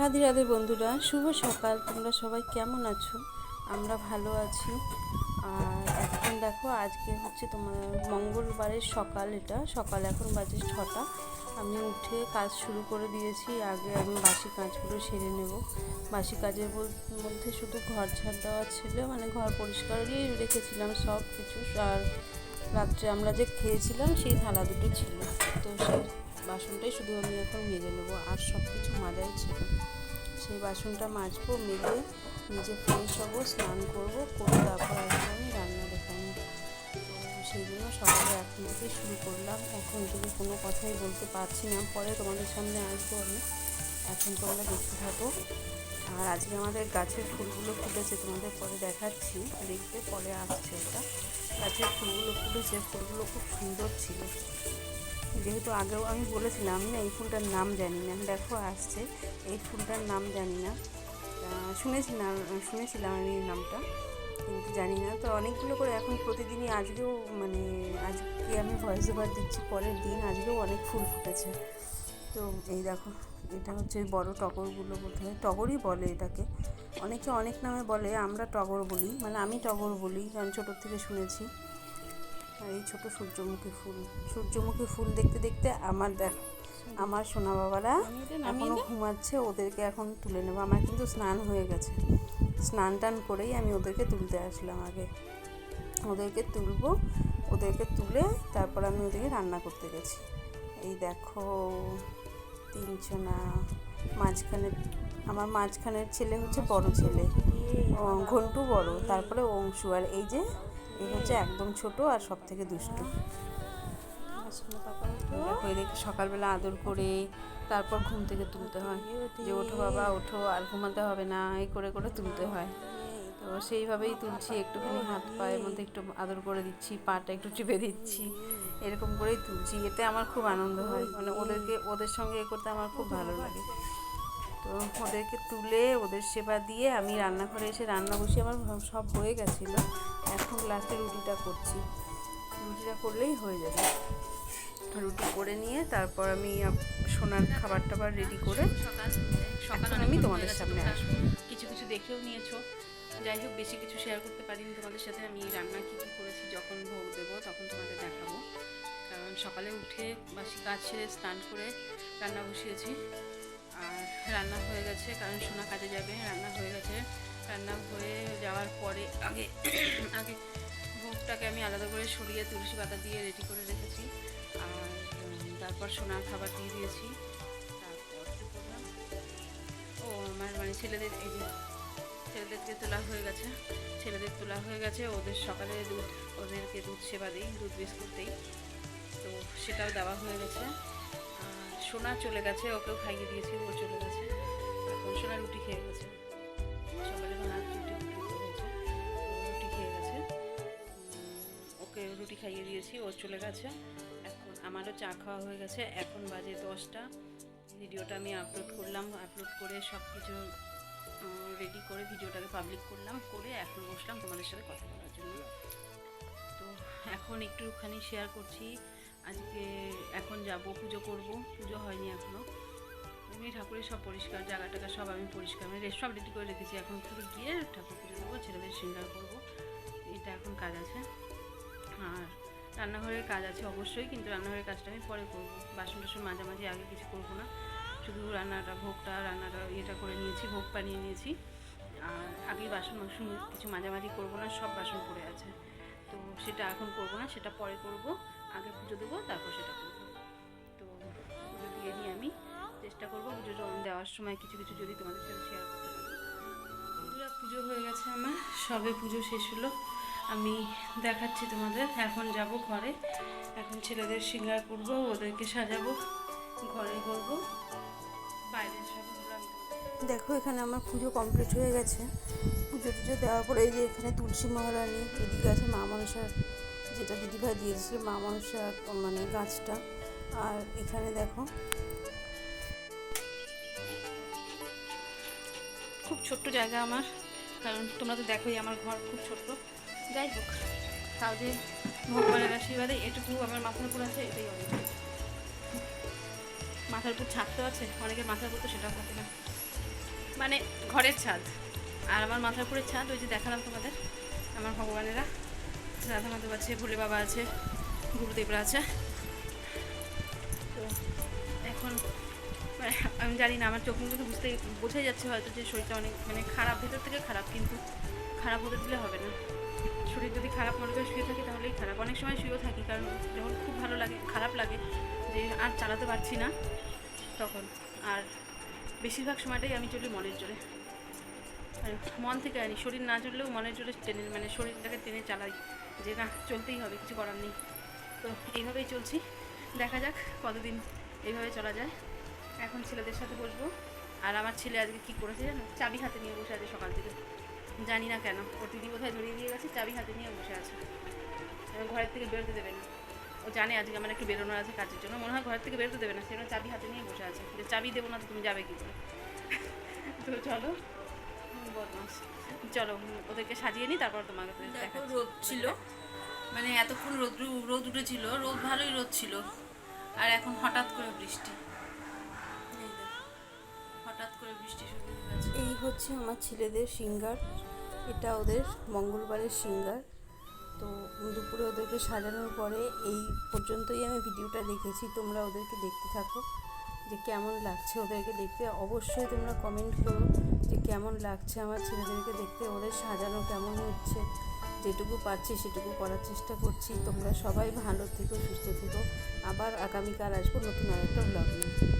রাধে রাধে বন্ধুরা, শুভ সকাল। তোমরা সবাই কেমন আছো? আমরা ভালো আছি। আর এখন দেখো, আজকে হচ্ছে তোমার মঙ্গলবারের সকাল এটা। সকাল এখন বাজে ছটা। আমি উঠে কাজ শুরু করে দিয়েছি। আগে আমি বাসি কাজগুলো সেরে নেব। বাসি কাজের মধ্যে শুধু ঘর ঝাড় দেওয়া ছিল মানে ঘর পরিষ্কারই রেখেছিলাম সব কিছু আর রাত্রে আমরা যে খেয়েছিলাম, সেই থালা দুটো ছিল। তো সেই বাসনটাই শুধু আমি এখন মেজে নেব, আর সব কিছু মাজাই ছিল। সেই বাসনটা মাজবো, মেজে নিজে ফ্রেশ হব, স্নান করব, করে তারপর আসব আমি রান্না দেখানো তো সেই জন্য সকালে এখন থেকে শুরু করলাম। এখন থেকে কোনো কথাই বলতে পারছি না, পরে তোমাদের সামনে আসব আমি। এখন তোমরা দেখতে থাকো। আর আজকে আমাদের গাছের ফুলগুলো ফুটেছে, তোমাদের পরে দেখাচ্ছি। দেখবে পরে আসছে ওটা। গাছের ফুলগুলো ফুটেছে, ফুলগুলো খুব সুন্দর ছিল। যেহেতু আগেও আমি বলেছিলাম আমি না, এই ফুলটার নাম জানি না। দেখো, আসছে। এই ফুলটার নাম জানি না। শুনেছিলাম শুনেছিলাম আমি এই নামটা, কিন্তু জানি না। তো অনেকগুলো করে এখন প্রতিদিনই আজকেও মানে আজকে আমি ভয়েস ওভার দিচ্ছি, পরের দিন আজকেও অনেক ফুল ফুটেছে। তো এই দেখো, এটা হচ্ছে বড় টগরগুলো বোধ হয় টগরই বলে এটাকে। অনেকে অনেক নামে বলে, আমরা টগর বলি। মানে আমি টগর বলি, কারণ ছোটোর থেকে শুনেছি। আর এই ছোট সূর্যমুখী ফুল। সূর্যমুখী ফুল দেখতে দেখতে আমার দেখ আমার সোনা বাবারা এখনও ঘুমাচ্ছে ওদেরকে এখন তুলে নেব। আমার কিন্তু স্নান হয়ে গেছে। স্নান টান করেই আমি ওদেরকে তুলতে আসলাম আগে। ওদেরকে তুলবো ওদেরকে তুলে তারপর আমি ওদেরকে রান্না করতে গেছি। এই দেখো তিনজনা মাঝখানে আমার মাঝখানের ছেলে হচ্ছে বড় ছেলে। ঘন্টু বড় তারপরে অংশু। আর এই যে এই হচ্ছে একদম ছোট আর সব থেকে দুষ্টু সকালবেলা আদর করে তারপর ঘুম থেকে তুলতে হয়। যে ওঠো বাবা, ওঠো, আর ঘুমাতে হবে না এই করে করে তুলতে হয়। তো সেইভাবেই তুলছি, একটুখানি হাত পায়ের মধ্যে একটু আদর করে দিচ্ছি, পাটা একটু টিপে দিচ্ছি, এরকম করেই তুলছি। এতে আমার খুব আনন্দ হয়। মানে ওদেরকে, ওদের সঙ্গে এ করতে আমার খুব ভালো লাগে। তো ওদেরকে তুলে, ওদের সেবা দিয়ে আমি রান্নাঘরে এসে রান্না বসিয়ে আমার সব হয়ে গেছিল। এখন লাস্টে রুটিটা করছি। রুটিটা করলেই হয়ে যাবে। রুটি করে নিয়ে তারপর আমি সোনার খাবার টাবার রেডি করে সকাল সকাল আমি তোমাদের সামনে আসব। কিছু কিছু দেখেও নিয়েছো। যাই হোক বেশি কিছু শেয়ার করতে পারিনি তোমাদের সাথে। আমি রান্না কী কী করেছি যখন ভোগ দেবো তখন তোমাদের দেখাবো। কারণ সকালে উঠে বাসি কাজ সেরে স্নান করে রান্না বসিয়েছি। আর রান্না হয়ে গেছে কারণ সোনা কাজে যাবে। রান্না হয়ে গেছে রান্না হয়ে যাওয়ার পরে আগে আগে ভোগটাকে আমি আলাদা করে সরিয়ে তুলসী পাতা দিয়ে রেডি করে রেখেছি। আর তারপর সোনার খাবার দিয়ে দিয়েছি। তারপর ও, আমার মানে ছেলেদের, এই যে ছেলেদেরকে তোলা হয়ে গেছে। ছেলেদের তোলা হয়ে গেছে, ওদের সকালে দুধ, ওদেরকে দুধ সেবা দিই, দুধ বিস্কুট দিই। তো সেটাও দেওয়া হয়ে গেছে। আর সোনা চলে গেছে, ওকেও খাইয়ে দিয়েছি, ও চলে গেছে। এখন সোনা রুটি খেয়ে গেছে। সকালে খাইয়ে দিয়েছি, ও চলে গেছে। এখন আমারও চা খাওয়া হয়ে গেছে, এখন বাজে দশটা। ভিডিওটা আমি আপলোড করলাম আপলোড করে সব কিছু রেডি করে ভিডিওটাকে পাবলিক করলাম, করে এখন বসলাম তোমাদের সাথে কথা বলার জন্য। তো এখন একটুখানি শেয়ার করছি, আজকে এখন যাব, পুজো করব, পুজো হয়নি এখনও এমনি ঠাকুরের সব পরিষ্কার জায়গা টাকা সব আমি পরিষ্কার মানে সব রেডি করে রেখেছি। এখন শুধু গিয়ে ঠাকুর পুজো দেবো, ছেলেদের শৃঙ্গার করব, এটা এখন কাজ আছে। আর রান্নাঘরের কাজ আছে অবশ্যই, কিন্তু রান্নাঘরের কাজটা আমি পরে করব। বাসন টাসন মাঝামাঝি আগে কিছু করব না। শুধু রান্নাটা, ভোগটা, রান্নাটা ইয়েটা করে নিয়েছি, ভোগ বানিয়ে নিয়েছি। আর আগে বাসন মাসন কিছু মাঝামাঝি করব না, সব বাসন পড়ে আছে। তো সেটা এখন করব না, সেটা পরে করব। আগে পুজো দেবো, তারপর সেটা করব। তো পুজো দিয়ে নিয়ে আমি চেষ্টা করব পুজো দেওয়ার সময় কিছু কিছু যদি তোমাদের সাথে শেয়ার করতে পারি। পুজো হয়ে গেছে আমার, সবে পুজো শেষ হলো। আমি দেখাচ্ছি তোমাদের। এখন যাব ঘরে। এখন ছেলেদের সিঙ্গার করব ওদেরকে সাজাবো ঘরে করব। বাইরে সব দেখো এখানে আমার পুজো কমপ্লিট হয়ে গেছে। পুজো টুজো দেওয়ার পরে এই যে এখানে তুলসী মহারানী এদিকে আছে মা মনসার যেটা দিদিভাই দিয়েছিল মা মনসার মানে গাছটা। আর এখানে দেখো খুব ছোট্ট জায়গা আমার। কারণ তোমরা তো দেখোই আমার ঘর খুব ছোট্ট। যাই হোক তাও যে ভগবানের আশীর্বাদে এটুকু আমার মাথার উপর আছে, এটাই অনেক মাথার উপর ছাদ তো আছে, অনেকের মাথার উপর তো সেটাও থাকে না। মানে ঘরের ছাদ। আর আমার মাথার উপরে ছাদ, ওই যে দেখালাম তোমাদের, আমার ভগবানেরা। রাধা মাধব আছে, ভোলে বাবা আছে, গুরুদেবরা আছে। তো এখন আমি জানি না, আমার চোখ মুখ বুঝতে বোঝাই যাচ্ছে হয়তো যে শরীরটা অনেক মানে খারাপ, ভেতর থেকে খারাপ কিন্তু খারাপ হতে দিলে হবে না। শরীর যদি খারাপ মনে করে শুয়ে থাকি তাহলেই খারাপ। অনেক সময় শুয়েও থাকি কারণ যখন খুব ভালো লাগে, খারাপ লাগে যে আর চালাতে পারছি না তখন। আর বেশিরভাগ সময়টাই আমি চলি মনের জোরে। মন থেকে আনি, শরীর না চললেও মনের জোরে টেনে মানে শরীরটাকে টেনে চালাই যে না, চলতেই হবে, কিছু করার নেই। তো এইভাবেই চলছি। দেখা যাক কতদিন এইভাবে চলা যায়। এখন ছেলেদের সাথে বসবো। আর আমার ছেলে আজকে কী করেছে জানো? চাবি হাতে নিয়ে বসে আছে সকাল থেকে। জানি না কেন। ওর দিদি কোথায় ধরিয়ে দিয়ে গেছে? চাবি হাতে নিয়ে বসে আছে। ঘরের থেকে বেরোতে দেবে না। ও জানে আজকে আমার একটু বেরোনো আছে কাজের জন্য। মনে হয় ঘরের থেকে বেরোতে দেবে না। সেজন্য চাবি হাতে নিয়ে বসে আছে। যে চাবি দেবো না তো তুমি যাবে কি করে? তো চলো। বদমাস চলো ওদেরকে সাজিয়ে নিই তারপর তোমাকে দেখো রোদ ছিল। মানে এতক্ষণ রোদ রোদ উঠেছিল। রোদ ভালোই রোদ ছিল। আর এখন হঠাৎ করে বৃষ্টি। হঠাৎ করে বৃষ্টি শুরু এই হচ্ছে আমার ছেলেদের সিঙ্গার। এটা ওদের মঙ্গলবারের সিঙ্গার। তো দুপুরে ওদেরকে সাজানোর পরে এই পর্যন্তই আমি ভিডিওটা দেখেছি তোমরা ওদেরকে দেখতে থাকো যে কেমন লাগছে ওদেরকে দেখতে। অবশ্যই তোমরা কমেন্ট করো যে কেমন লাগছে আমার ছেলেদেরকে দেখতে, ওদের সাজানো কেমন হচ্ছে। যেটুকু পারছি সেটুকু করার চেষ্টা করছি। তোমরা সবাই ভালো থেকো, সুস্থ থেকো। আবার আগামীকাল আসব নতুন আরেকটা ব্লগ নিয়ে।